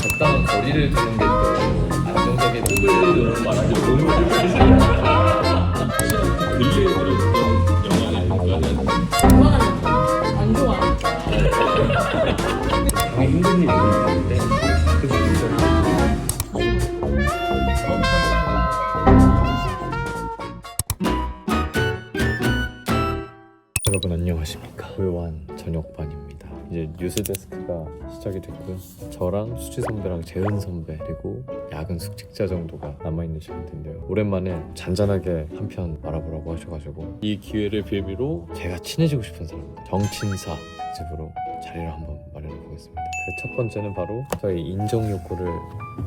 적당한 거리를 두는 게또 안정적인 을 말하지 몸을 근리에 들었던 영화는 좋아하는 안 좋아. 당연히 힘든 일이 있는데 그게 진짜 여러분 안녕하십니까 고요한 저녁반입니다 이제 뉴스 데스크가 시작이 됐고요. 저랑 수지 선배랑 재은 선배 그리고 야근 숙직자 정도가 남아있는 시간인데요. 오랜만에 잔잔하게 한편 말아보라고 하셔가지고 이 기회를 빌미로 제가 친해지고 싶은 사람들 정친사 특집으로 자리를 한번 마련해 보겠습니다. 그 첫 번째는 바로 저희 인정 욕구를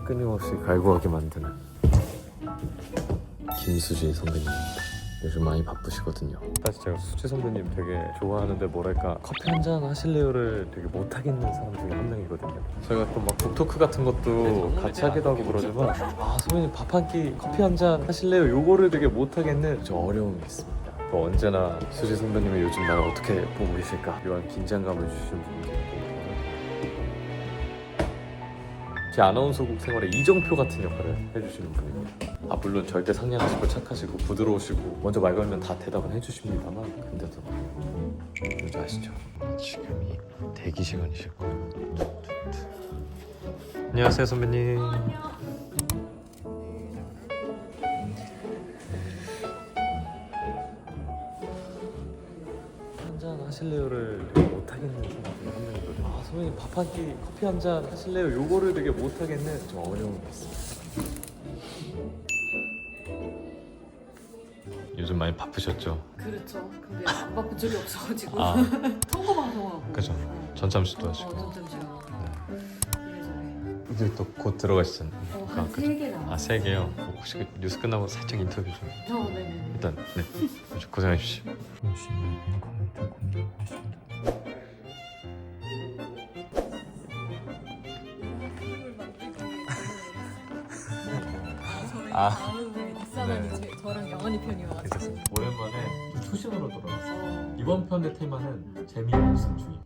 끊임없이 갈구하게 만드는 김수지 선배님입니다 요즘 많이 바쁘시거든요. 사실 제가 수지 선배님 되게 좋아하는데 뭐랄까 커피 한 잔 하실래요를 되게 못하겠는 사람 중에 한 명이거든요. 저희가 또 막 북토크 같은 것도 같이 하기도 하고 그러지만 아 선배님 밥 한 끼 커피 한 잔 하실래요? 요거를 되게 못하겠는 저 어려움이 있습니다. 또 언제나 수지 선배님이 요즘 나를 어떻게 보고 계실까 이런 긴장감을 주시는 분이 있고 제 아나운서국 생활에 이정표 같은 역할을 해주시는 분입니다. 아 물론 절대 상냥하시고 착하시고 부드러우시고 먼저 말 걸면 다 대답은 해주십니다만 근데도 뭔지 아시죠? 지금이 대기 시간이실 거예요. 안녕하세요 선배님. 한잔 하실래요를 되게 못하겠는 사람 중에 한 명이거든요. 아 선배님 밥 한 끼 커피 한 잔 하실래요? 요거를 되게 못하겠는 좀 어려움이 있습니다. 요즘 많이 바쁘셨죠? 그렇죠. 근데 안 바쁜 적이 없어가지고 아. 선거 방송하고. 그죠. 어. 전참시도 어, 하시고. 전참시간. 이래저래. 이제 또 곧 들어가시잖아요. 어, 아, 한 그죠. 세개 남았어. 아, 세 개요. 혹시 그 뉴스 끝나고 살짝 인터뷰 좀. 어, 네네. 일단 네. 아주 주십시오. 열심히 컴퓨터 공유하겠습니다. 아. 초심으로 돌아왔어요. 어. 이번 편의 테마는 재미없음 중입니다.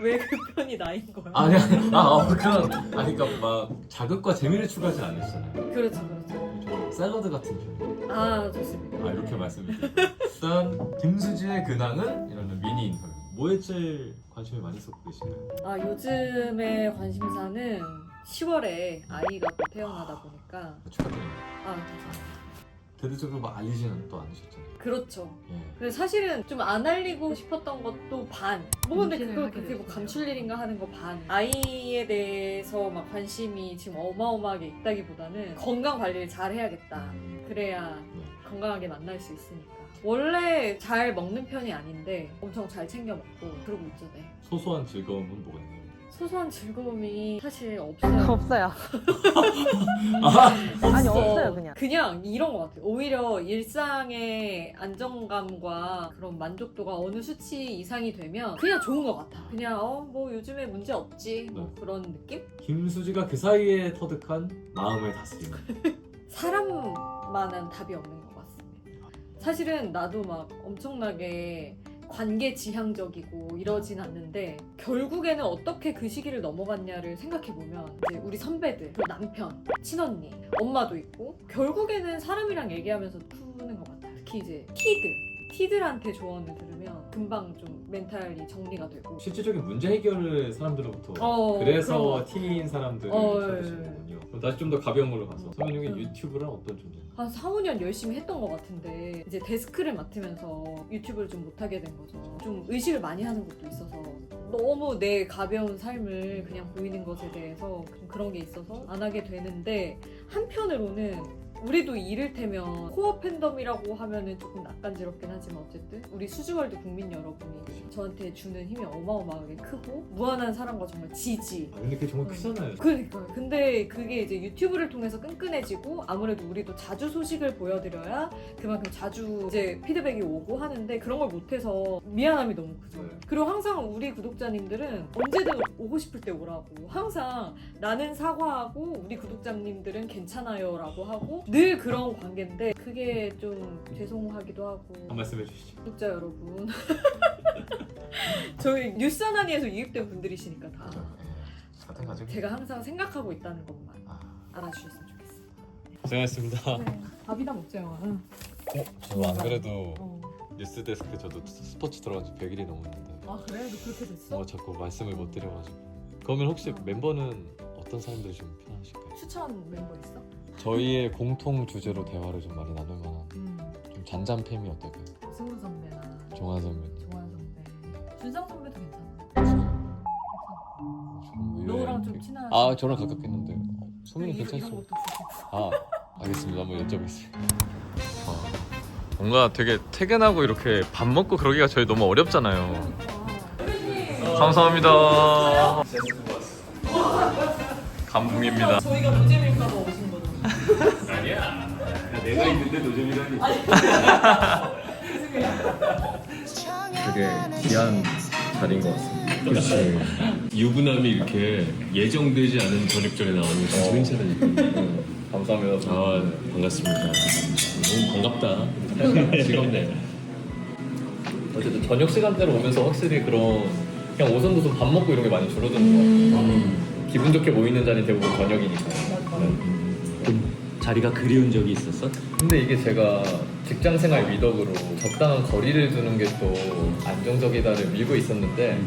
왜그 편이 나인 거야? 아니 아니 아 어, 그런 아니 그러니까 막 자극과 재미를 추가하진 않으시잖아요. 그렇죠, 그렇죠. 좀 샐러드 같은 줄. 아, 좋습니다. 아 이렇게 말씀드릴게요. 일단 김수지의 근황은 이런 미니 인터뷰. 뭐에 제일 관심을 많이 쏟고 계신가요? 아, 요즘의 관심사는 10월에 아이가 또 태어나다 보니까. 축하드립니다. 아, 감사합니다. 대대적으로 막 알리지는 또 않으셨잖아요. 그렇죠. 예. 근데 사실은 좀 안 알리고 싶었던 것도 반. 뭐 근데 하게 그게 뭐. 감출 일인가 하는 거 반. 아이에 대해서 막 관심이 지금 어마어마하게 있다기보다는 건강 관리를 잘 해야겠다. 그래야 네. 건강하게 만날 수 있으니까. 원래 잘 먹는 편이 아닌데 엄청 잘 챙겨 먹고 그러고 있죠, 네. 소소한 즐거움은 뭐가 있나요? 소소한 즐거움이 사실 없어요. 없어요. 아, 아니 없어. 없어요 그냥. 그냥 이런 것 같아요. 오히려 일상의 안정감과 그런 만족도가 어느 수치 이상이 되면 그냥 좋은 것 같아. 그냥 어 뭐 요즘에 문제 없지 뭐 네. 그런 느낌? 김수지가 그 사이에 터득한 마음의 다스림. 사람만한 답이 없는 것 같습니다. 사실은 나도 막 엄청나게 관계 지향적이고 이러진 않는데 결국에는 어떻게 그 시기를 넘어갔냐를 생각해 보면 이제 우리 선배들, 남편, 친언니, 엄마도 있고 결국에는 사람이랑 얘기하면서 푸는 것 같아요. 특히 이제 티들. 티들한테 조언을 들으면 금방 좀 멘탈이 정리가 되고 실질적인 문제 해결을 사람들로부터 어, 그래서. 티인 사람들을 어, 찾으시는군요. 그럼 다시 좀 더 가벼운 걸로 가서 음. 선배님의 음. 유튜브랑 어떤 존재인가요? 한 4, 5년 열심히 했던 것 같은데 이제 데스크를 맡으면서 유튜브를 좀 못하게 된 거죠. 좀 의식을 많이 하는 것도 있어서 너무 내 가벼운 삶을 그냥 보이는 것에 대해서 좀 그런 게 있어서 안 하게 되는데 한편으로는 우리도 이를테면 코어 팬덤이라고 하면은 조금 낯간지럽긴 하지만 어쨌든 우리 수주월드 국민 여러분이 저한테 주는 힘이 어마어마하게 크고 무한한 사랑과 정말 지지 아, 근데 그게 정말 음. 크잖아요. 그러니까요. 근데 그게 이제 유튜브를 통해서 끈끈해지고 아무래도 우리도 자주 소식을 보여드려야 그만큼 자주 이제 피드백이 오고 하는데 그런 걸 못해서 미안함이 너무 크죠. 네. 그리고 항상 우리 구독자님들은 언제든 오고 싶을 때 오라고 항상 나는 사과하고 우리 구독자님들은 괜찮아요라고 하고 늘 그런 관계인데 그게 좀 죄송하기도 하고 한 말씀 해 주시죠. 구독자 여러분 저희 뉴스 하나니에서 유입된 분들이시니까 다. 네, 다들. 제가 항상 생각하고 있다는 것만 아, 알아주셨으면 좋겠어요. 고생하셨습니다. 네, 밥이나 먹자 영화. 응. 어, 저안 그래도 어. 뉴스 데스크 저도 스포츠 들어간 지 100일이 넘었는데 아 그래? 너 그렇게 됐어? 뭐 자꾸 말씀을 못 드려가지고 그러면 혹시 멤버는 어떤 사람들이 좀 편하실까요? 추천 멤버 있어? 저희의 공통 주제로 대화를 좀 많이 나눌 만한 음. 좀 잔잔팸이 어떨까요? 승우 선배나 종환 선배님 조한 선배, 준상 선배도 괜찮아. 좀 너랑 의외의 좀 픽. 친한. 아 저랑 가깝겠는데 어, 소민이 괜찮습니다. 아 알겠습니다 한번 여쭤보겠습니다 어, 뭔가 되게 퇴근하고 이렇게 밥 먹고 그러기가 저희 너무 어렵잖아요 감사합니다 감동입니다 저희가 노잼일까봐 오신. 아니야. 내가 있는데 노잼이라니. 되게 귀한 자리인 것 같습니다 그렇지 유부남이 이렇게 예정되지 않은 저녁전에 나오는 게 진짜 괜찮으니까. 감사합니다 아 반갑습니다. 너무 반갑다. 즐겁네. 어쨌든 저녁 시간대로 오면서 확실히 그런 그냥 오선도선 밥 먹고 이런 게 많이 줄어드는 것 같아요 기분 좋게 모이는 자리 대부분 저녁이니까 좀 자리가 그리운 적이 있었어? 근데 이게 제가 직장 생활 미덕으로 적당한 거리를 두는 게 또 안정적이다를 밀고 있었는데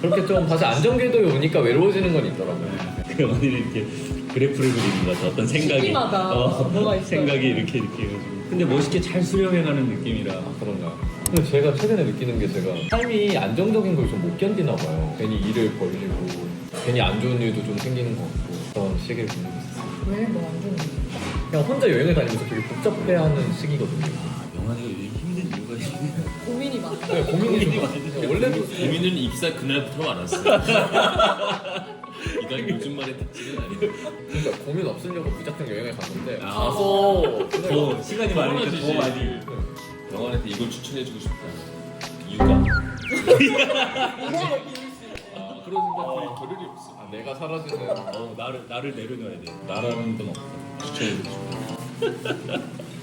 그렇게 좀 다시 안정 궤도에 오니까 외로워지는 건 있더라고요. 그 언니는 이렇게 그래프를 그리는 것 같아. 어떤 생각이. 뭐가 있어요. 생각이 이렇게 이렇게 해가지고. 근데 멋있게 잘 수령해가는 느낌이라. 아, 그런가요? 근데 제가 최근에 느끼는 게 제가 삶이 안정적인 걸 좀 못 견디나 봐요. 괜히 일을 벌리고 괜히 안 좋은 일도 좀 생기는 것 같고 그런 시기를 보내고 있었어요. 왜? 뭐 안 좋은 거 그냥 혼자 여행을 다니면서 되게 복잡해하는 시기거든요. 영환이가 요즘 힘든 이유가 있네. 고민이 많아. 네, 고민이 좀 많아요. 원래도 고민은 입사 그날부터 많았어. 이건 요즘만의 특징은 아니야. 그러니까 고민 없으려고 무작정 여행을 갔는데 아. 가서 더 시간이 많으니까 더. 많이. 영환한테 이걸 추천해주고 싶다. 육아. 아 그런 생각이 겨를이 없어. 아, 내가 사라지는 어, 나를 나를 내려놔야 돼. 나라는 건 없어.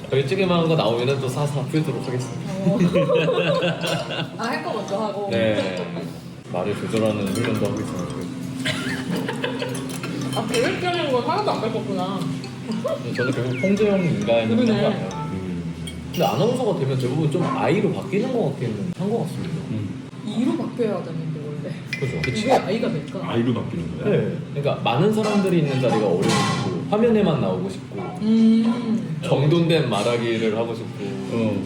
저희 찌개만 거 나오면은 또 사사 풀도록 하겠습니다. 아할 거 먼저 하고. 네. 말을 조절하는 훈련도 하고 있어요. 아 계획적인 건 하나도 안 바꿨구나. 저는 결국 통제형 인간인 것 그러네. 같아요. 근데 아나운서가 되면 대부분 좀 아이로 바뀌는 것 같기는 한 것 같습니다. 이로 바뀌어야 되는데 원래. 그죠? 왜 아이가 될까? 아이로 바뀌는 거야? 네. 그러니까 많은 사람들이 있는 자리가 어려우고 화면에만 나오고 싶고 음. 정돈된 말하기를 하고 싶고 어.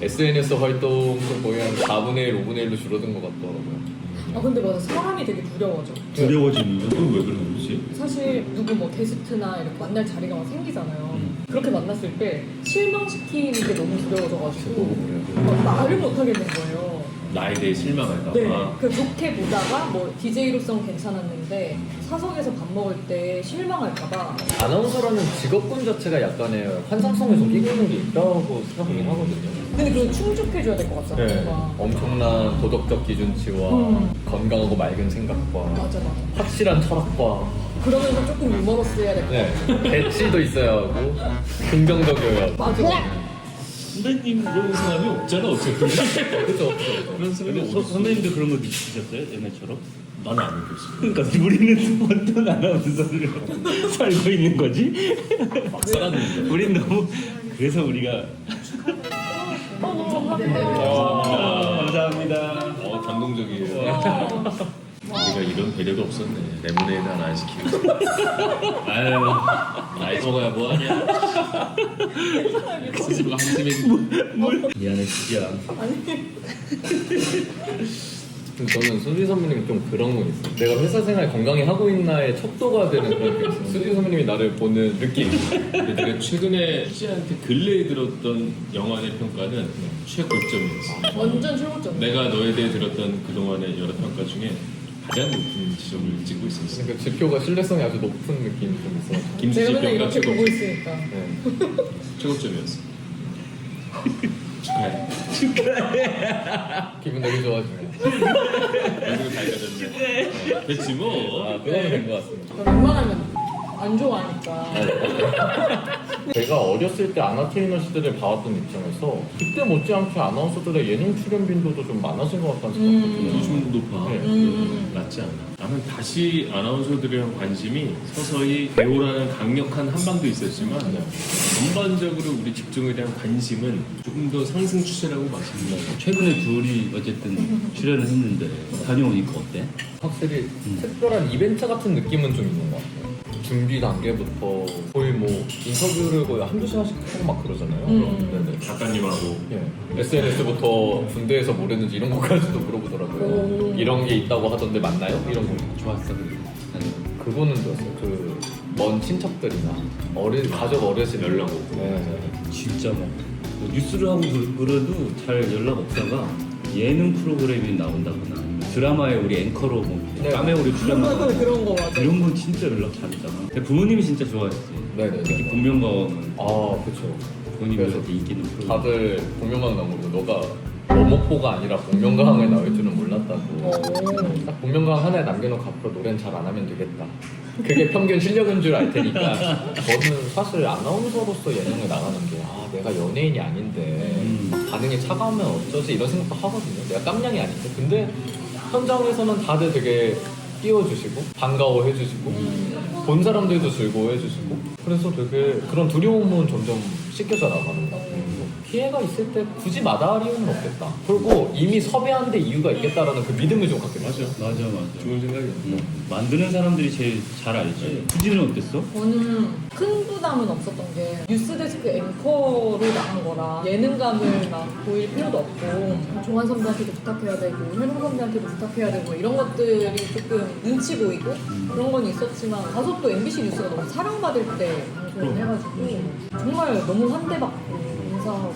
SNS 활동도 거의 한 4분의 1, 5분의 1로 줄어든 것 같더라고요. 아 근데 맞아 사람이 되게 두려워져. 두려워지는 거. 그건 왜 그런 거지? 사실 누구 뭐 게스트나 이렇게 만날 자리가 막 생기잖아요. 음. 그렇게 만났을 때 실망시키는 게 너무 두려워져가지고. 막 말을 못 하겠는 거예요. 나에 대해 실망할까 네, 봐. 그 좋게 보다가 뭐 DJ로서는 괜찮았는데 사석에서 밥 먹을 때 실망할까봐 아나운서라는 직업군 자체가 약간의 환상성을 좀 끼고 있는 게 있다고 생각하긴 하거든요. 근데 그걸 충족해줘야 될 것 같잖아 네. 뭔가 엄청난 도덕적 기준치와 음. 건강하고 맑은 생각과 맞아 맞아 확실한 철학과 그러면서 조금 유머러스해야 될 것 같아 네, 배치도 있어야 하고 긍정적이어야 하고 맞아 선배님 그런 사람이 없잖아 어차피. 그죠? 그런 사람이 근데 서, 없어. 선배님도 그런 거 느끼셨어요? 옛날처럼? 나는 안 느꼈어. 그러니까 우리는 어떤 아나운서를 살고 있는 거지? 막 살았는데. 우린 너무 그래서 우리가 어, 아, 감사합니다. 어 감동적이에요. 우리가 이런 배려가 없었네. 레모네이드 하나 안 시키고. 아유, 나이 먹어야 뭐하냐. 스스로 한심해. 미안해. 근데 저는 수지 선배님이 좀 그런 건 있어요. 내가 회사 생활 건강히 하고 있나의 척도가 되는 그런 게 있어요. 수지 선배님이 나를 보는 느낌. 근데 내가 최근에 씨한테 근래에 들었던 영화의 평가는 최고점이었어. 완전 최고점 내가 너에 대해 들었던 그동안의 여러 평가 중에 가장 높은 지점을 찍고 있었어. 그러니까 지표가 신뢰성이 아주 높은 느낌이 좀 있어요. 김수지 제가 맨날 평가 이렇게 보고 최고점. 있으니까 네. 최고점이었어. 축하해. 기분 되게 좋아지네요. 얼굴이 밝아졌네. 됐지 뭐. 아, 그거는 된것 같습니다. 저 웬만하면 안 좋아하니까. 제가 어렸을 때 아나 테이너 시대를 봐왔던 입장에서 그때 못지않게 아나운서들의 예능 출연 빈도도 좀 많아진 것 같다는 생각이 음. 들어요. 요즘 높아. 네. 음. 맞지 않나? 나는 다시 아나운서들에 대한 관심이 서서히 배우라는 강력한 한방도 있었지만 전반적으로 우리 직종에 대한 관심은 조금 더 상승 추세라고 말씀드립니다. 최근에 둘이 어쨌든 출연을 했는데 다녀오니까 어때? 확실히 특별한 이벤트 같은 느낌은 좀 있는 것 같아요. 준비 단계부터 거의 뭐 인터뷰를 거의 한두 시간씩 하고 막 그러잖아요. 음. 네네. 작가님하고 예. SNS부터 군대에서 뭘 했는지 이런 것까지도 물어보더라고요. 오. 이런 게 있다고 하던데 맞나요? 이런 거. 좋았어. 나는. 그거는 좋았어요. 그 먼 친척들이나 어린 가족 어르신 연락 오고. 네. 진짜 뭐, 뭐 뉴스를 하고 그- 그래도 잘 연락 없다가 예능 프로그램이 나온다거나 드라마에 우리 앵커로 뭐 네. 까메오로 출연하거나 그런 거 맞아. 이런 건 진짜 연락 잘했잖아. 근데 부모님이 진짜 좋아했지. 네네네. 특히 본명가왕은 아 그렇죠. 부모님한테 인기 있는 프로그램. 다들 복면가왕 나오고 너가 어목포가 아니라 복면가왕에 나올 줄은 몰랐다고. 딱 복면가왕 하나에 남겨놓고 앞으로 노래는 잘 안 하면 되겠다. 그게 평균 실력인 줄 알 테니까 저는 사실 아나운서로서 예능에 나가는 게 아 내가 연예인이 아닌데 음. 반응이 차가우면 어쩌지 이런 생각도 하거든요. 내가 깜냥이 아닌데 근데 현장에서는 다들 되게 띄워주시고 반가워해주시고 본 사람들도 즐거워해 주시고 그래서 되게 그런 두려움은 점점 씻겨져 나가는 것 같아요. 피해가 있을 때 굳이 마다할 이유는 없겠다. 그리고 이미 섭외한 데 이유가 있겠다라는 그 믿음을 좀 갖게 맞아. 맞아 맞아. 좋은 생각이야. 음. 만드는 사람들이 제일 잘 알지. 수지는 어땠어? 저는 큰 부담은 없었던 게 뉴스데스크 앵커로 나간 거라 예능감을 막 보일 필요도 없고 종환 선배한테도 부탁해야 되고 현웅 선배한테도 부탁해야 되고 이런 것들이 조금 눈치 보이고 그런 건 있었지만 가서 또 MBC 뉴스가 너무 사랑받을 때 방송을 해가지고 정말 너무 환대받고 인사하고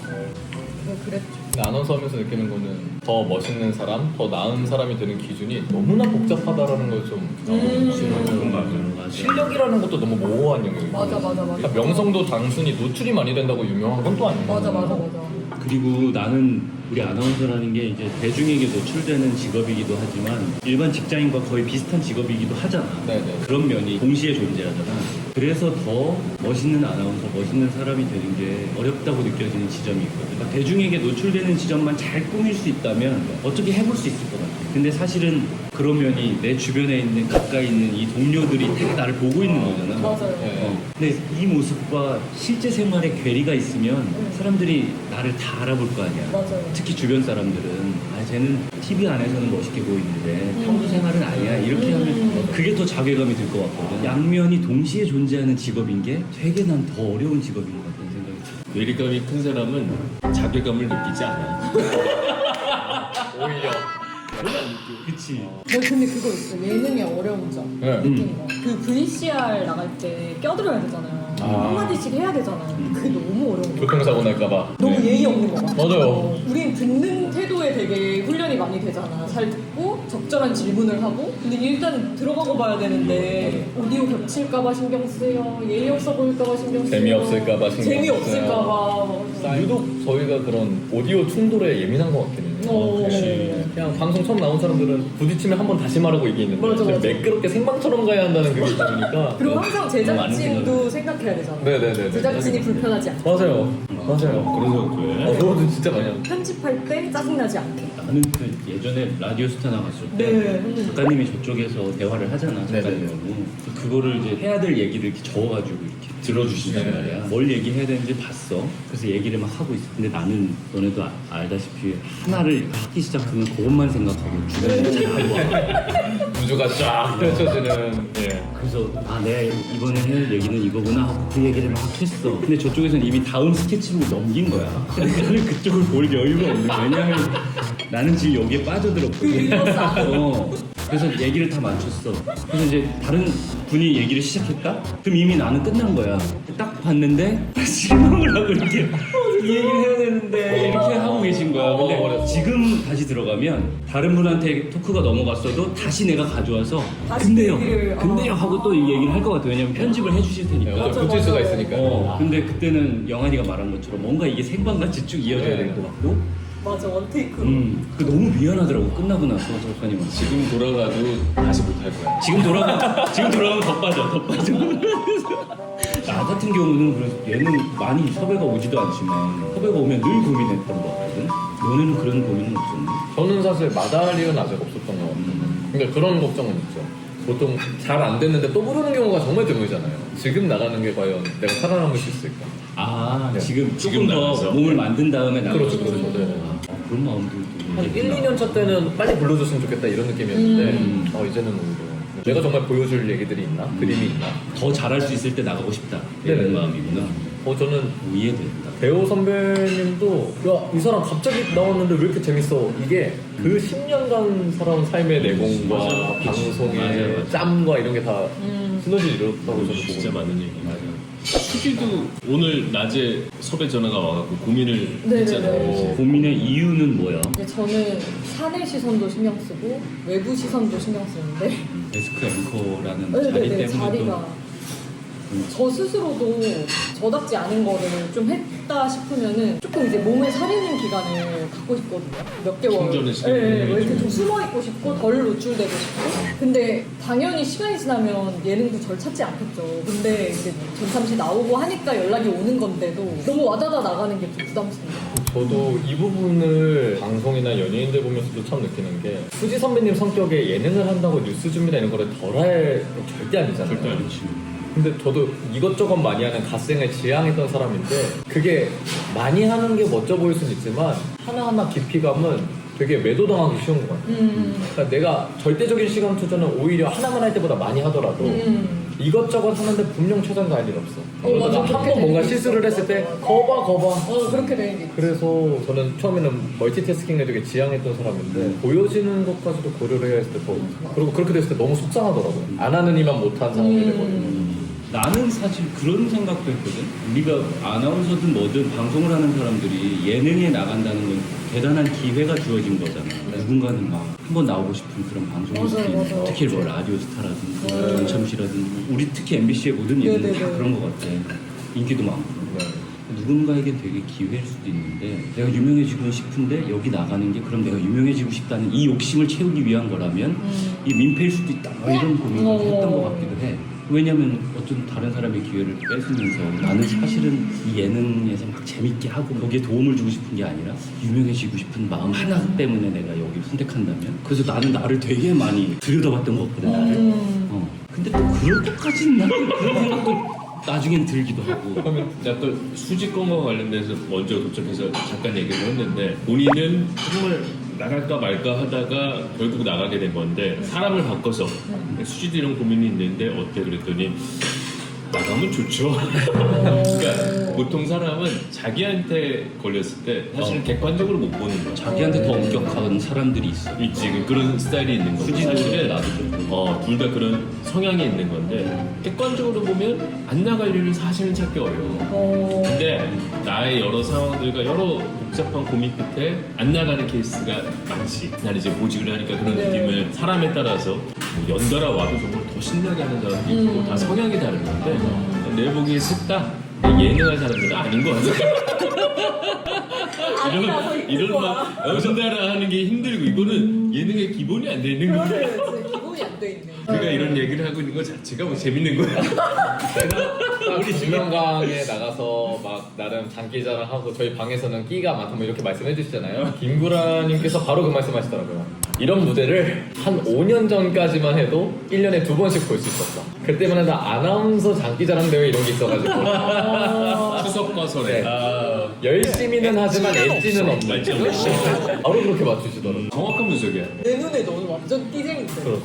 네, 그랬죠. 근데 아나운서 하면서 느끼는 거는 더 멋있는 사람, 더 나은 사람이 되는 기준이 너무나 복잡하다라는 걸좀 음. 맞아. 맞아. 실력이라는 것도 너무 모호한 영역이고 맞아 맞아 맞아. 그러니까 명성도 단순히 노출이 많이 된다고 유명한 건 또 아니고 맞아 맞아 맞아. 그리고 나는 우리 아나운서라는 게 이제 대중에게 노출되는 직업이기도 하지만 일반 직장인과 거의 비슷한 직업이기도 하잖아. 네네. 그런 면이 동시에 존재하잖아. 그래서 더 멋있는 아나운서, 멋있는 사람이 되는 게 어렵다고 느껴지는 지점이 있거든. 그러니까 대중에게 노출되는 지점만 잘 꾸밀 수 있다면 어떻게 해볼 수 있을 것 같아. 근데 사실은 그런 면이 내 주변에 있는 가까이 있는 이 동료들이 되게 나를 보고 있는 거잖아. 맞아요. 네. 어, 근데 이 모습과 실제 생활에 괴리가 있으면 사람들이 나를 다 알아볼 거 아니야. 맞아요. 특히 주변 사람들은 아 쟤는 TV 안에서는 멋있게 보이는데 평소 생활은 아니야 이렇게 하면 그게 더 자괴감이 들 것 같거든. 양면이 동시에 존재하는 직업인 게 되게 난 더 어려운 직업인 것 같다는 생각이 들어. 외리감이 큰 사람은 자괴감을 느끼지 않아. 그치. 네, 근데 그거 있어. 예능의 어려운 점. 네. 거. 그 VCR 나갈 때 껴들어야 되잖아요. 아. 한마디씩 해야 되잖아요. 그게 너무 어려운 거. 교통사고 날까봐 너무 네. 예의 없는 거 같아. 맞아요. 어, 우린 듣는 태도에 되게 훈련이 많이 되잖아. 잘 듣고 적절한 질문을 하고. 근데 일단 들어가고 봐야 되는데 오디오 겹칠까봐 신경 쓰여. 예의 없어 보일까봐 신경 쓰여. 재미없을까봐 신경 재미없을까봐. 유독 저희가 그런 오디오 충돌에 예민한 것 같긴 해요 어. 네. 그냥 방송 처음 나온 사람들은 부딪히면 한 번 다시 말하고 이게 있는데 맞아, 맞아. 매끄럽게 생방처럼 가야 한다는 그게 있으니까 그리고 항상 제작진도 생각해야 되잖아. 네네네 제작진이 불편하지 않게. 맞아요 맞아요 그런 생각도 해. 어, 그것도 진짜 많이 하고 편집할 때 짜증나지 않게. 나는 그 예전에 라디오 스타 나갔을 때 네. 작가님이 저쪽에서 대화를 하잖아 네네네. 작가님하고 그거를 이제 해야 될 얘기를 이렇게 적어가지고 이렇게 들어주신단. 말이야. 뭘 얘기해야 되는지 봤어. 그래서 얘기를 막 하고 있어. 근데 나는 너네도 아- 알다시피 하나를 하기 시작하면 그것만 생각하고 주변에 잘 와. 우주가 쫙 펼쳐지는 예. 그래서 아 내가 이번에 할 얘기는 이거구나 하고 그 얘기를 막 했어. 근데 저쪽에서는 이미 다음 스케치북을 넘긴 거야. 근데 나는 그쪽을 볼 여유가 없는 거야. 왜냐하면 나는 지금 여기에 빠져들었거든. 어, 그래서 얘기를 다 맞췄어. 그래서 이제 다른 분이 얘기를 시작했다? 그럼 이미 나는 끝난 거야. 딱 봤는데 실망을 하고 이렇게 이 얘기를 해야 되는데 이렇게 하고 계신 거야. 근데 어, 지금 다시 들어가면 다른 분한테 토크가 넘어갔어도 다시 내가 가져와서 다시 근데요 얘기를, 근데요 어. 하고 또 이 얘기를 할 것 같아 왜냐면 편집을 해주실 테니까. 어차피 네, 붙일 수가 있으니까. 어, 근데 그때는 영환이가 말한 것처럼 뭔가 이게 생방같이 쭉 이어져야 네. 될것 같고 맞아 원테이크로. 음, 그 너무 미안하더라고 끝나고 나서 작가님은. 지금 돌아가도 다시 못 할 거야. 지금 돌아가 지금 돌아가면 더 빠져 더 빠져. 나 같은 경우는 그래서 얘는 많이 섭외가 오지도 않지만 섭외가 오면 늘 고민했던 것 같거든. 너네는 그런 고민은 없었니? 저는 사실 마다할 일은 아직 없었던 것 같아요. 그러니까 그런 걱정은 있죠. 보통 잘 안 됐는데 또 부르는 경우가 정말 드물잖아요. 지금 나가는 게 과연 내가 살아남을 수 있을까? 아 네. 지금 지금 조금 더 나가서. 몸을 만든 다음에 나가서 그렇죠, 그렇죠. 네. 아, 그런 마음들도 한 1, 있구나. 2년 차 때는 빨리 불러줬으면 좋겠다 이런 느낌이었는데 음. 어, 이제는 오히려 내가 정말 보여줄 얘기들이 있나? 그림이 있나? 더 잘할 수 있을 때 나가고 싶다 네네. 이런 마음이구나. 어 저는 이해된다. 배우 선배님도 야 이 사람 갑자기 나왔는데 왜 이렇게 재밌어 이게 그 10년간 살아온 삶의 내공과 맞아. 방송의 맞아, 맞아. 짬과 이런 게다 음. 시너지 이뤘다고 저는 진짜 보고 많은 얘기. 수기도 오늘 낮에 섭외 전화가 와갖고 고민을 네네네. 했잖아요. 고민의 이유는 뭐야? 근데 저는 사내 시선도 신경 쓰고 외부 시선도 신경 쓰는데 데스크 앵커라는 자리 네네네 때문에 자리가 또 저 스스로도 저답지 않은 거를 좀 했다 싶으면은 조금 이제 몸을 사리는 기간을 갖고 싶거든요. 몇 개월. 충전의 시간. 네, 네, 뭐 이렇게 좀 숨어 있고 싶고 덜 노출되고 싶고. 근데 당연히 시간이 지나면 예능도 절 찾지 않겠죠. 근데 이제 뭐 전참시 나오고 하니까 연락이 오는 건데도 너무 와다다 나가는 게 좀 부담스러워요. 저도 이 부분을 방송이나 연예인들 보면서도 참 느끼는 게 수지 선배님 성격에 예능을 한다고 뉴스 준비나 이런 거를 덜 할 절대 아니잖아요. 절대 아니지. 근데 저도 이것저것 많이 하는 갓생을 지향했던 사람인데 그게 많이 하는 게 멋져 보일 수는 있지만 하나하나 깊이감은 되게 매도당하기 쉬운 것 같아요. 음. 그러니까 내가 절대적인 시간 투자는 오히려 하나만 할 때보다 많이 하더라도 음. 이것저것 하는데 분명 최선 다할 일 없어. 어, 맞아. 한 그렇게 번 뭔가 실수를. 했을 때. 거봐 거봐 어, 그렇게 되는 게 있죠. 그래서 저는 처음에는 멀티태스킹을 되게 지향했던 사람인데 보여지는 것까지도 고려를 해야 했을 때 더, 그리고 그렇게 됐을 때 너무 속상하더라고요 안 하는 이만 못한 상황이 음. 되거든요 나는 사실 그런 생각도 했거든. 우리가 아나운서든 뭐든 방송을 하는 사람들이 예능에 나간다는 건 대단한 기회가 주어진 거잖아. 누군가는 막 한번 나오고 싶은 그런 방송일 수도 맞아요, 있는 맞아요. 특히 뭐 라디오 스타라든지 네. 전참시라든지 우리 특히 MBC의 모든 예능은 다 네네네. 그런 것 같아. 인기도 많고. 네. 누군가에겐 되게 기회일 수도 있는데 내가 유명해지고 싶은데 여기 나가는 게 그럼 내가 유명해지고 싶다는 이 욕심을 채우기 위한 거라면 음. 이 민폐일 수도 있다 뭐 이런 고민을 어. 했던 것 같기도 해 왜냐면 어떤 다른 사람의 기회를 뺏으면서 나는 사실은 이 예능에서 막 재밌게 하고 거기에 도움을 주고 싶은 게 아니라 유명해지고 싶은 마음 하나 때문에 내가 여기를 선택한다면 그래서 나는 나를 되게 많이 들여다봤던 것 같거든 나를 음. 어. 근데 또 그럴 것까지는 나는 그런 생각도 나중엔 들기도 하고 그러면 약간 수직권과 관련돼서 먼저 도착해서 잠깐 얘기를 했는데 본인은 정말 나갈까 말까 하다가 결국 나가게 된 건데 사람을 바꿔서 수지도 이런 고민이 있는데 어때? 그랬더니 나가면 좋죠. 그러니까 보통 사람은 자기한테 걸렸을 때 사실은 어. 객관적으로 못 보는 거야. 자기한테 더 엄격한 사람들이 있어 있지 그- 그런 스타일이 있는 거고 수지도 사실은 나도 좀 어, 둘 다 그런 성향이 있는 건데 객관적으로 보면 안 나갈 일은 사실은 찾기 어려워. 어. 근데 나의 여러 상황들과 여러 복잡한 고민 끝에 안 나가는 케이스가 많지. 나는 이제 보직을 하니까 그런 네. 느낌을 사람에 따라서 뭐 연달아 와도 정말 더 신나게 하는 사람도 있고 음. 다 성향이 다른 건데 내 보기에 셋다 예능할 사람들은 아닌 것 같아. 아니라서 이런 있는 이런 거야. 막 연달아 하는 게 힘들고 이거는 예능의 기본이 안돼 있는 거야. 그래, 그래. 기본이 안 돼 있네. 우리가 이런 얘기를 하고 있는 것 자체가 뭐 재밌는 거야. 우리 지명강에 나가서 막 나름 장기자랑 하고 저희 방에서는 끼가 많다 뭐 이렇게 말씀해 주시잖아요 김구라님께서 바로 그 말씀 하시더라고요 이런 무대를 한 5년 전까지만 해도 1년에 두 번씩 볼 수 있었다 그때만 해도 아나운서 장기자랑 대회 이런 게 있어가지고 추석과 설에. 네. 열심히는 하지만 엣지는 없는. 바로 그렇게 맞추시더라고요 정확한 분석이야. 내 눈에 너는 완전 띠쟁인데. 그렇죠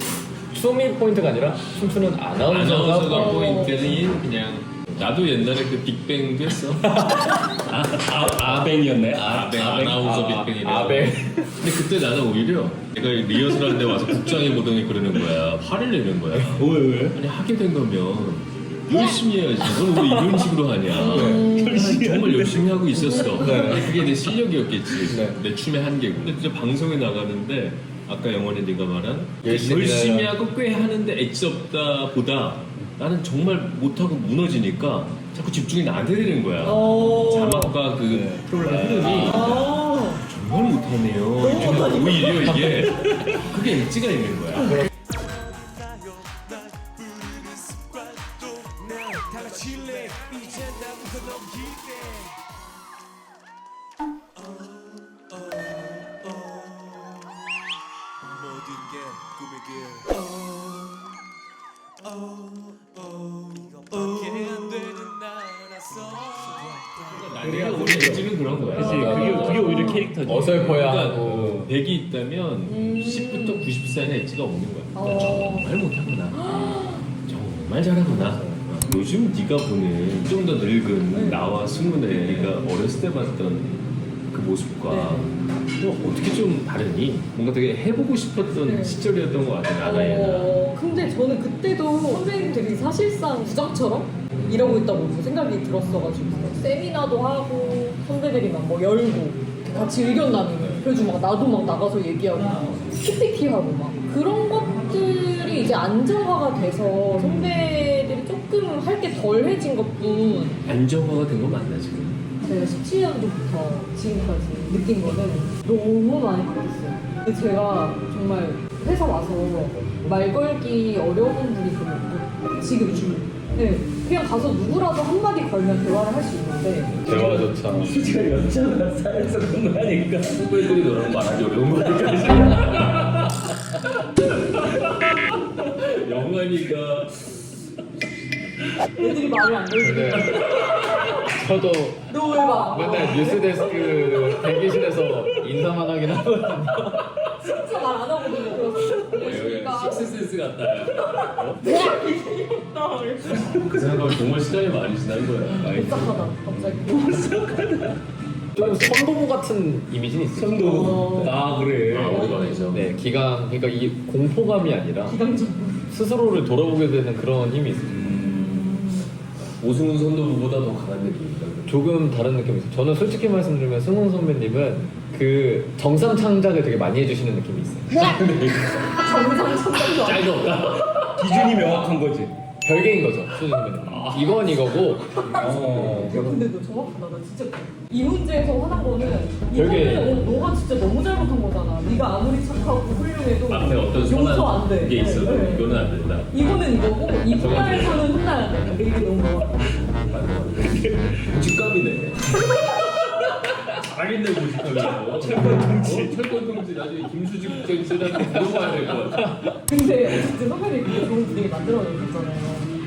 춤이 포인트가 아니라 춤추는 아나운서가 아나운서가 어. 포인트는 그냥 나도 옛날에 그 빅뱅도 했어. 아, 아, 아뱅이었네 아, 아뱅 아나운서 아, 빅뱅이래. 아뱅. 근데 그때 나는 오히려 내가 리허설 하는데 와서 국장이 보더니 그러는 거야. 화를 내는 거야. 왜 왜? 아니 하게 된 거면 열심히 해야지. 넌왜 이런 식으로 하냐. 네. 정말 열심히 하고 있었어. 네. 그게 내 실력이었겠지. 네. 내 춤의 한계고. 근데 진짜 방송에 나가는데 아까 영원히 네가 말한 열심히 열심히 하고 꽤 하는데 엣지 없다 보다 나는 정말 못하고 무너지니까 자꾸 집중이 나한테 되는 거야. 어. 자막과 그 네. 프로그램 흐름이 아. 정말 못하네요. 이게 오히려 이게 그게 엣지가 있는 거야. 오히려 캐릭터지 어설퍼야 그러니까 하고 100이 있다면 음. 10부터 90 사이는 엣지가 없는 거야. 어. 정말 못하구나. 정말 잘하구나. 요즘 네가 보는 좀 더 늙은 나와 승훈의 네가 어렸을 때 봤던 그 모습과 너 어떻게 좀 다르니? 뭔가 되게 해보고 싶었던 네. 시절이었던 것 같아 나나이나. 어, 근데 저는 그때도 선배님들이 사실상 부장처럼 일하고 있다고 생각이 들었어가지고 세미나도 하고 선배들이 막 뭐 열고 같이 의견 나누고 그래가지고 막 나도 막 나가서 얘기하고 PPT 하고 막 그런 것들이 이제 안정화가 돼서 선배들이 조금 할 게 덜해진 것뿐 안정화가 된 건 맞나 지금? 제가 17년도부터 지금까지 느낀 거는 너무 많이 바뀌었어요. 근데 제가 정말 회사 와서 말 걸기 어려운 분이 별로 없고 지금 네, 그냥 가서 누구라도 한마디 걸면 대화를 할 수 있는데. 대화조차 수지가 연차가 쌓여서 그런 거 아닐까. 후배들이 너랑 말하기 어려운 거니까 영환이가 애들이 말을 안 근데 저도 너왜 봐? 맨날 뉴스데스크 대기실에서 인사만 하긴 하거든요 진짜 말 안 하거든요. 그래서 식스센스 같다 그 생각하면 정말 시간이 많이 지난 거야. 복잡하다. 갑자기. 좀 선도부 같은 이미지는 있어요 선도 아 그래. 아 우리 반에서 네 기강 그러니까 이 공포감이 아니라 기강적. 스스로를 돌아보게 되는 그런 힘이 있어요. 오승훈 선도부보다 더 강한 느낌이다. 조금 다른 느낌이 있어요. 저는 솔직히 말씀드리면 승훈 선배님은 그 정상 창작을 되게 많이 해주시는 느낌이 있어요 정상 천장도 아니고. 짤도 없다 기준이 명확한 거지 별개인 거죠 선배님 이건 이거고 어. 야, 근데 너 정확하다. 나 진짜 이 문제에서 화난 거는 이거는 어, 너가 진짜 너무 잘못한 거잖아. 네가 아무리 착하고 훌륭해도 앞에 어떤 용서 안 돼. 선한 게 있어도 네. 이거는 안 된다 이거는 이거고 이 분야에서는 혼나야 돼. 근데 이게 너무 좋아. 직감이네 잘하겠네 무식감이고 철권 동지 철권 동지 나중에 김수지 국장실한테 물어봐야 될 것 같아 근데 어쨌든 선배님이 그렇게 좋은 분위기 만들어내셨잖아요.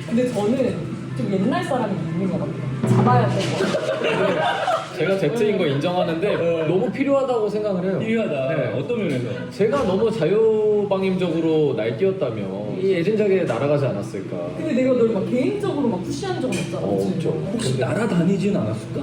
근데 저는 좀 옛날 사람이 있는 것 같아요. 잡아야 될것 같아요. 제가 Z인 거 인정하는데 너무 필요하다고 생각을 해요 필요하다 네. 어떤 면에서 제가 너무 자유방임적으로 날뛰었다면 이 애진작에 날아가지 않았을까 근데 내가 널 막 개인적으로 막 푸시한 적은 없잖아. 어? 없죠. 혹시 날아다니진 않았을까?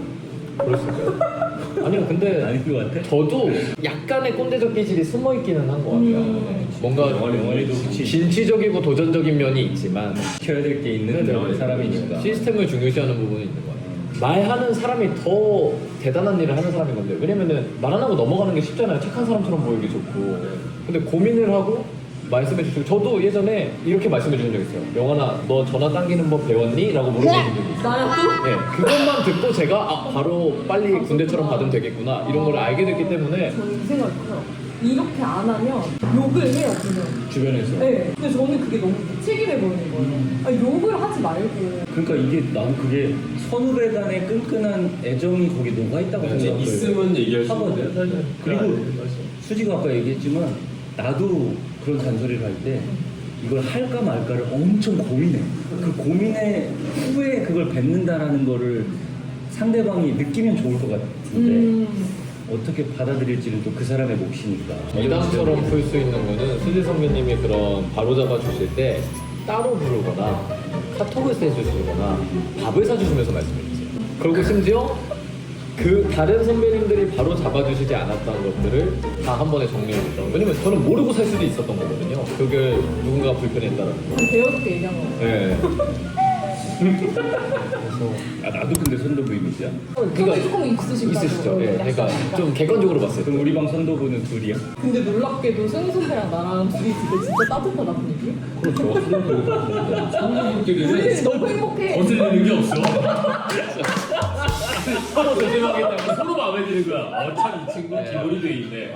그랬을까요? 아니요 근데 아닐 것 같아 저도 약간의 꼰대적 기질이 숨어 있기는 한 것 같아요. 음. 뭔가 영화리 영화리도 그치 진취적이고 도전적인 면이 있지만 지켜야 될 게 있는 그런 사람이니까 시스템을 중요시하는 부분이 있는 것 같아요. 말하는 사람이 더 대단한 일을 하는 사람인 건데 왜냐면은 말 안 하고 넘어가는 게 쉽잖아요. 착한 사람처럼 보이기 좋고. 근데 고민을 하고 말씀해 주시고 저도 예전에 이렇게 말씀해 주신 적 있어요. 영환아 너 전화 당기는 법 배웠니? 라고 물어보신 적이 있어요. 또? 네, 그것만 듣고 제가 아, 바로 빨리 군대처럼 받으면 되겠구나 이런 걸 알게 됐기 때문에 저는 이 생각이 커요. 이렇게 안 하면 욕을 해요, 그냥. 주변에서 네. 근데 저는 그게 너무 무책임해 보이는 거예요. 아, 욕을 하지 말고. 그러니까 이게 나도 그게 선후배 간의 끈끈한 애정이 거기 녹아 있다고 이제 생각해요 있으면 얘기할 수 하거든. 있는데 사실 그리고 수지가 아까 얘기했지만 나도 그런 잔소리를 할 때 이걸 할까 말까를 엄청 고민해. 그 고민의 후에 그걸 뱉는다라는 거를 상대방이 느끼면 좋을 것 같은데 음. 어떻게 받아들일지는 또 그 사람의 몫이니까. 이담처럼 풀 수 있는 거는 수지 선배님이 그런 바로잡아 주실 때 따로 부르거나 카톡을 써주시거나 밥을 사주시면서 말씀해 주세요. 그리고 심지어 그 다른 선배님들이 바로 잡아주시지 않았던 것들을 다 한 번에 정리해 주죠. 왜냐면 저는 모르고 살 수도 있었던 거거든요. 그게 누군가 불편했다라는 거. 개 얘기한 거. 네. 아 나도 근데 선도부 이미지야. 그러니까 조금 있으신가요? 있으시죠? 예. 그러니까 좀 객관적으로 봤어요. 그럼 우리 방 선도부는 둘이야? 근데 놀랍게도 승우 선배랑 나랑 둘이 있을 때 진짜 따뜻하다 분위기. 그렇죠. 선배님끼리는 우리는 너무 행복해. 거슬리는 게 없어. 서로 조심하겠다고 서로 마음에 드는 거야. 어, 참이 친구 기본이 돼 있네.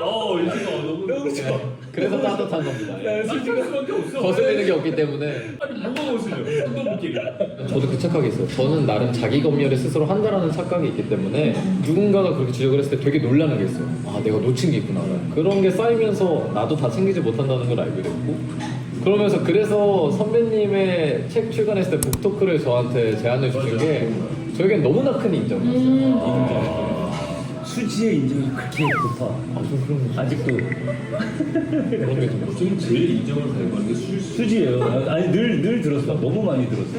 어, 이 친구 어, 너무 너무 좋아. 그래서 따뜻한 겁니다. 예. 솔직할 수밖에 없어. 거슬리는 게 없기 때문에 아니 뭐가 거슬려? 선도부끼리. 저도 그 착각이 있어요. 저는 나름 자기 검열을 스스로 한다라는 착각이 있기 때문에 누군가가 그렇게 지적을 했을 때 되게 놀라는 게 있어요. 아, 내가 놓친 게 있구나. 그런 게 쌓이면서 나도 다 챙기지 못한다는 걸 알게 됐고 그러면서 그래서 선배님의 책 출간했을 때 북토크를 저한테 제안해 주신 게 저에겐 너무나 큰 인정이었어요. 수지의 인정이 그렇게 높아. 아, 좀 그런 거 아직도 그런 게 좀. 요즘 제일 인정을 받는 게 술. 수지예요. 아니 늘 늘 들었어. 너무 많이 들었어.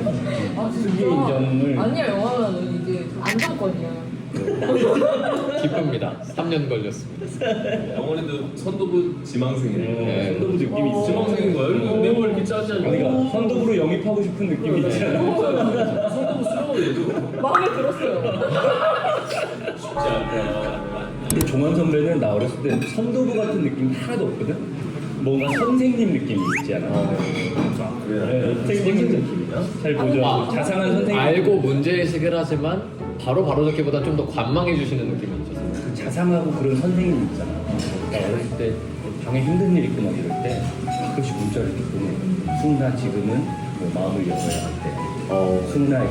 아 진짜? 수지의 인정을 아니야 영화는 이제 안정권이야. 기쁩니다. 3년 걸렸습니다. 영원히도 선도부 지망생이네. 네. 선도부 느낌이 있어. 지망생인 거야. 이렇게 매번 이렇게 짜지 않고. 그러니까 선도부로 영입하고 싶은 느낌이 있잖아. 해도 마음에 들었어요. 쉽지 않다. 근데 종환 선배는 나 어렸을 때 선도부 같은 느낌이 하나도 없거든. 뭔가 선생님 느낌이 있지 않아? 네, 선생님 느낌이야? 잘 보죠. 아, 자상한 선생님. 알고 문제의식을 하지만 바로 바로 적기보다 좀 더 관망해 주시는 느낌이 있어서 그 자상하고 그런 선생님 있잖아. 나 어렸을 때 방에 힘든 일 있고 막 이럴 때 가끔씩 문자를 이렇게 보내. 승나 지금은 뭐 마음을 열어야 할 때. 어, 승나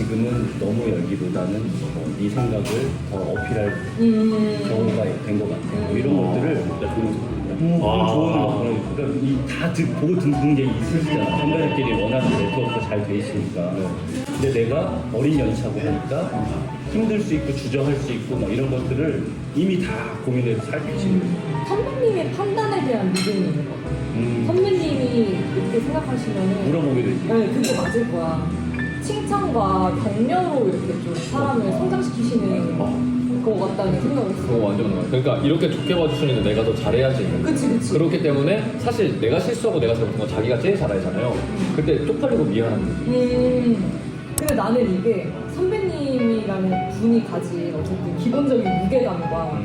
지- 지금은 너무 열기보다는 어, 네 생각을 더 어필할 음. 경우가 된 것 같아. 뭐 이런 것들을 너무 좋은 거. 그러니까 이다 듣, 보고 듣는 게 있으시잖아. 선배들끼리 워낙 네트워크가 잘돼 있으니까. 근데 내가 어린 연차고 하니까 힘들 수 있고 주저할 수 있고 막 이런 것들을 이미 다 고민해서 살피시는 거예요. 선배님의 판단에 대한 믿음이 있는 것 같아. 음, 선배님이 그렇게 생각하시면은 물어보게 되지. 네, 그게 맞을 거야. 칭찬과 격려로 이렇게 좀 사람을 성장시키시는 것 같다는 생각을 그거 했어. 완전 맞아요. 그러니까 이렇게 좋게 봐주시는데 내가 더 잘해야지. 그치, 그치. 그렇기 때문에 사실 내가 실수하고 내가 잘못한 건 자기가 제일 잘 알잖아요. 그때 쪽팔리고 미안한 거지. 음, 근데 나는 이게 선배님이라는 분이 가진 어쨌든 기본적인 무게감과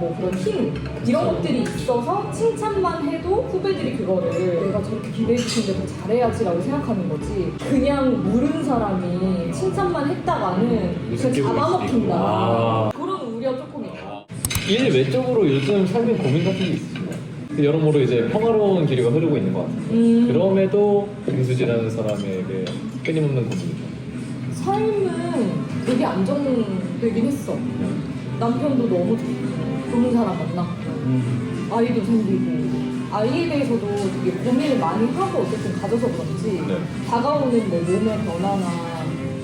뭐 그런 힘 이런 것들이 있어서 칭찬만 해도 후배들이 그거를 내가 저렇게 기대해 주시는데 더 잘해야지라고 생각하는 거지 그냥 모르는 사람이 칭찬만 했다가는 수도 잡아먹힌다. 아. 그런 우려 조금 있어 일 외적으로 요즘 삶에 고민 같은 게 있으신가요? 그 여러모로 이제 평화로운 길이가 흐르고 있는 것 같아요. 음, 그럼에도 김수지라는 사람에게 끊임없는 고민이죠. 삶은 되게 안정되긴 했어 남편도 너무 좋고 좋은 사람 만났고 음, 아이도 생기고. 아이에 대해서도 되게 고민을 많이 하고 어쨌든 가져서 그런지 네. 다가오는 내 몸의 변화나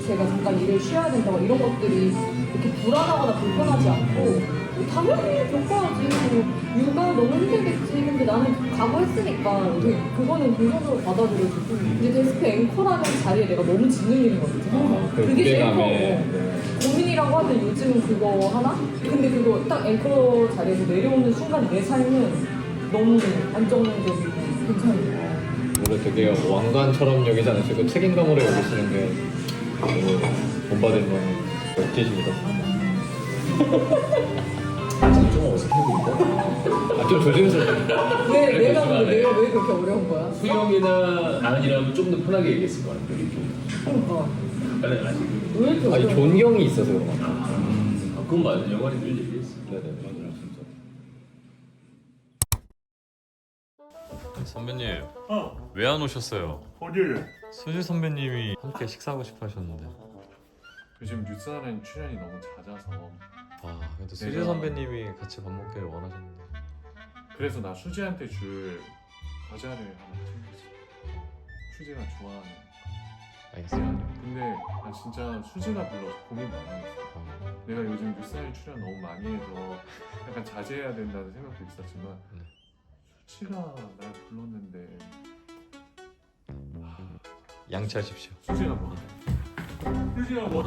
제가 잠깐 일을 쉬어야 된다고 이런 것들이 이렇게 불안하거나 불편하지 않고 뭐 당연히 겪어야지. 뭐 육아 너무 힘들겠지. 근데 나는 각오했으니까 되게 그거는 긍정적으로 받아들여지고 이제 데스크 앵커라는 자리에 내가 너무 짓눌리는 거지. 항상 그 그게 제일 커 무게감에 고 민이라고 하면 요즘은 그거 하나? 근데 그거 딱 앵커 자리에서 내려오는 순간 내 삶은 너무 안정적이고 괜찮은. 오늘 되게 왕관처럼 여기지 않으시고 책임감으로 여기시는 게 너무 본받을 만한 멋지십니다. 좀 어색해 보인다. 아, 좀 조심스럽다. 왜, 내가. 근데 내가 왜 그렇게 어려운 거야? 수영이나 나은이라면 좀 더 편하게 얘기했을 것 같아요. 이렇게. 그러니까. 약간은 아직. 왜 이렇게 아니? 존경이 있어서 그런 것 같아요. 아, 그건 맞아. 영화를 늘 얘기했어. 네네, 맞아요, 진짜. 선배님, 왜안 오셨어요? 어딜? 수지 선배님이 함께 식사하고 싶어 하셨는데. 요즘 뉴스하는 출연이 너무 잦아서 아, 그래도 수지 선배님이 같이 밥 먹기를 원하셨는데. 그래서 나 수지한테 줄 과자를 하나 챙겼어. 수지가 좋아하는. 알겠습니다. 근데 나 진짜 수지가 불러서 고민 많이 했어. 아, 내가 요즘 뉴스하는 출연 너무 많이 해서 약간 자제해야 된다는 생각도 있었지만 네. 수지가 날 불렀는데 양치하십시오. 수지가 뭐? 수지가 뭐?